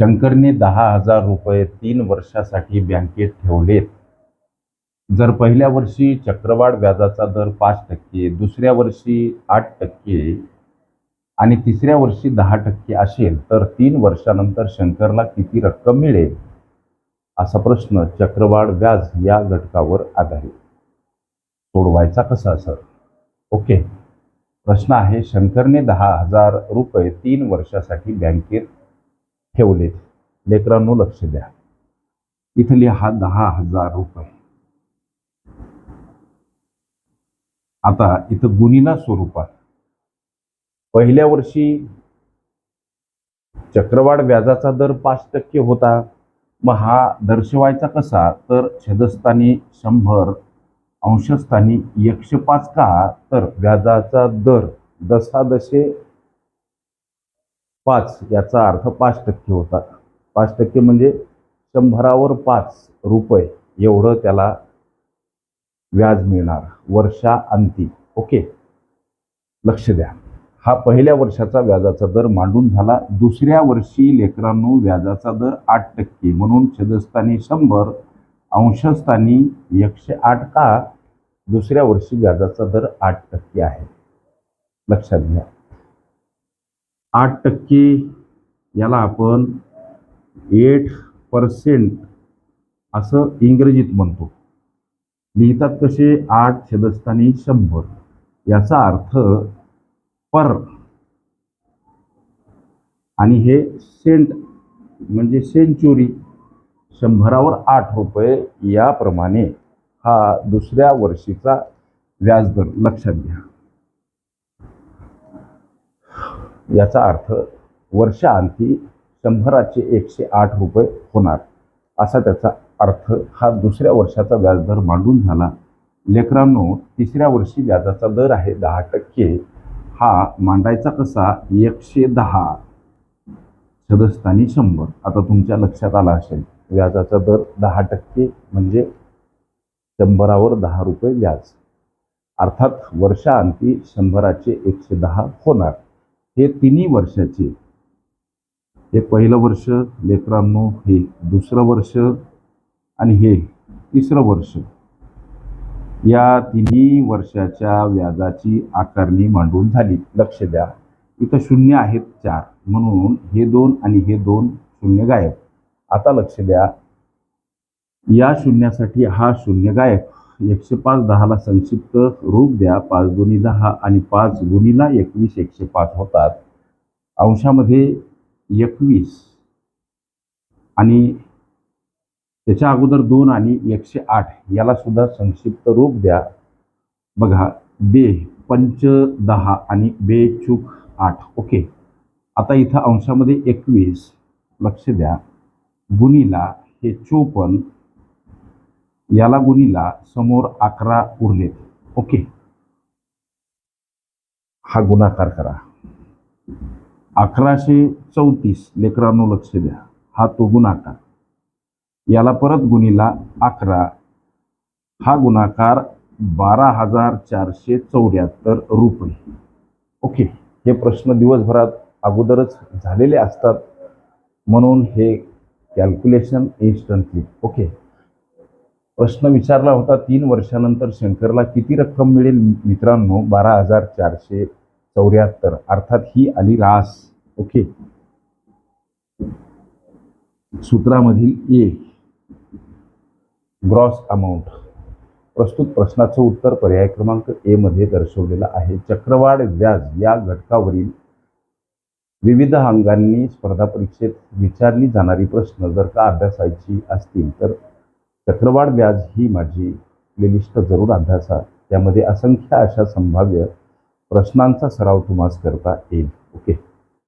शंकरने दहा हजार रुपये तीन वर्षासाठी बँकेत ठेवलेत. जर पहिल्या वर्षी चक्रवाढ व्याजाचा दर पाच टक्के दुसऱ्या वर्षी आठ टक्के आणि तिसऱ्या वर्षी दहा टक्के असेल तर तीन वर्षानंतर शंकरला किती रक्कम मिळेल? असा प्रश्न चक्रवाढ व्याज या घटकावर आधारित. सोडवायचा कसा सर? ओके. प्रश्न आहे शंकरने दहा हजार रुपये तीन वर्षासाठी बँकेत ठेवलेत. लेकरांनो लक्ष द्या. इथं लिहा दहा हजार रुपये. आता इथं गुणिला स्वरूपात. पहिल्या वर्षी चक्रवाढ व्याजाचा दर पाच टक्के होता. मग हा दर्शवायचा कसा? तर छेदस्थानी शंभर अंशस्थानी एकशे पाच का? तर व्याजाचा दर दशादशे पाच याचा अर्थ पाच टक्के होता. पाच टक्के म्हणजे शंभरावर पाच रुपये एवढं त्याला व्याज मिळणार वर्षा अंती ओके? लक्ष द्या. हा पहिल्या वर्षाचा व्याजाचा दर मांडून झाला. दुसऱ्या वर्षी लेकरांनो व्याजाचा दर आठ टक्के. म्हणून छेदस्थानी शंभर अंशस्थानी एकशे आठ का? दुसऱ्या वर्षी व्याजाचा दर आठ टक्के आहे. लक्षात घ्या. आठ टक्के याला आपण एट पर्सेंट असं इंग्रजीत म्हणतो. लिहितात कसे? आठ छेदस्थानी शंभर. याचा अर्थ पर. आणि हे सेंट म्हणजे सेंचुरी शंभरावर आठ रुपये याप्रमाणे हा दुसऱ्या वर्षीचा व्याजदर लक्षात घ्या. याचा अर्थ वर्षांती शंभराचे एकशे आठ रुपये होणार. असा त्याचा अर्थ हा दुसऱ्या वर्षाचा व्याजदर मांडून झाला. लेकरांनो तिसऱ्या वर्षी व्याजाचा दर आहे दहा टक्के. हा मांडायचा कसा? एकशे दहा. सदस्थानी शंभर. आता तुमच्या लक्षात आला असेल. व्याजाचा दर दहा टक्के म्हणजे शंभरावर दहा रुपये व्याज. अर्थात वर्षाअंती शंभराचे एकशे दहा होणार. हे तिन्ही वर्षाचे. हे पहिलं वर्ष लेकरांनो हे दुसरं वर्ष आणि हे तिसरं वर्ष. या तिन्ही वर्षाच्या व्याजाची आकारणी मांडून झाली. लक्ष द्या. इथं शून्य आहेत चार. म्हणून हे दोन आणि हे दोन शून्य गायब. आता लक्ष द्या. या शून्यासाठी हा शून्य गायब एकशे पाच दहाला संक्षिप्त रूप द्या. पाच दोन्ही दहा आणि पाच गुणीला एकवीस एकशे पाच होतात. अंशामध्ये एकवीस आणि त्याच्या अगोदर दोन आणि एकशे आठ याला सुद्धा संक्षिप्त रूप द्या. बघा बे पंच दहा आणि बे चूक आठ. ओके. आता इथं अंशामध्ये एकवीस. लक्ष द्या. गुणीला हे चोपन्न याला गुणीला समोर अकरा उरलेत ओके? हा गुणाकार करा. अकराशे चौतीस लेकरांनो लक्ष द्या. हा तो गुणाकार. याला परत गुणीला अकरा. हा गुणाकार बारा हजार चारशे चौऱ्याहत्तर रुपये. ओके? हे प्रश्न दिवसभरात अगोदरच झालेले असतात. म्हणून हे कॅल्क्युलेशन इन्स्टंटली ओके? प्रश्न विचारला होता तीन वर्षानंतर शंकरला किती रक्कम मिळेल? मित्रांनो बारा हजार चारशे चौऱ्याहत्तर. अर्थात ही आली रास. ओके. सूत्रामधील ए. Gross amount. प्रस्तुत प्रश्नाचं उत्तर पर्याय क्रमांक ए मध्ये दर्शवलेलं आहे. चक्रवाढ व्याज या घटकावरील विविध अंगांनी स्पर्धा परीक्षेत विचारली जाणारी प्रश्न जर का अभ्यासायची असतील तर चक्रवाढ व्याज ही माझी प्लेलिस्ट जरूर अभ्यासा त्यामध्ये असंख्य अशा संभाव्य प्रश्नांचा सराव तुम्हाला करता येईल. ओके?